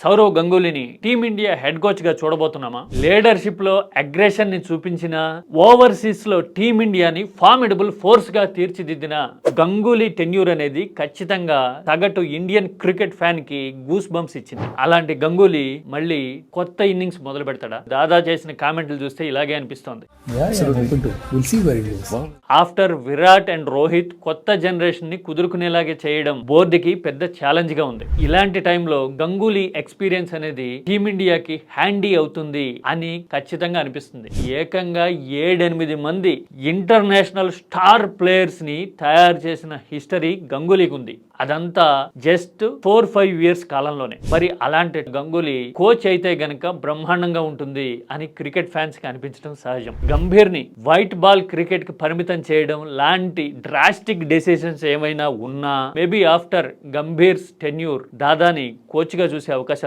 సౌరవ్ గంగూలీని Team India head కోచ్గా చూడబోతున్నామా? లీడర్షిప్లో అగ్రెషన్ని చూపించిన ఓవర్సీస్లో టీమిండియాని ఫార్మిడబుల్ ఫోర్స్గా తీర్చిదిద్దిన గంగూలీ టెన్యూర్ అనేది ఖచ్చితంగా సగటు ఇండియన్ క్రికెట్ ఫ్యాన్కి గూస్ బంప్స్ ఇచ్చింది. అలాంటి గంగూలీ మళ్ళీ కొత్త ఇన్నింగ్స్ మొదలు పెడతాడా? దాదా చేసిన కామెంట్లు చూస్తే ఇలాగే అనిపిస్తోంది. ఆఫ్టర్ విరాట్ అండ్ రోహిత్ కొత్త జనరేషన్ని కుదురుకునేలాగే చేయడం బోర్డుకి పెద్ద ఛాలెంజ్గా ఉంది. ఇలాంటి టైంలో గంగూలీ ఎక్స్పీరియన్స్ అనేది టీమిండియాకి హ్యాండీ అవుతుంది అని ఖచ్చితంగా అనిపిస్తుంది. ఏకంగా ఏడెనిమిది మంది ఇంటర్నేషనల్ స్టార్ ప్లేయర్స్ని తయారు చేసిన హిస్టరీ గంగూలీకి ఉంది అదంతా జస్ట్ ఫోర్ ఫైవ్ ఇయర్స్ కాలంలోనే. మరి అలాంటి గంగూలీ కోచ్ అయితే గనక బ్రహ్మాండంగా ఉంటుంది అని క్రికెట్ ఫ్యాన్స్కి అనిపించడం సహజం. గంభీర్ని వైట్ బాల్ క్రికెట్కి పరిమితం చేయడం లాంటి డ్రాస్టిక్ డెసిషన్స్ ఏమైనా ఉన్నా మేబీ ఆఫ్టర్ గంభీర్స్ టెన్యూర్ దాదాని కోచ్గా చూసే అవకాశాలు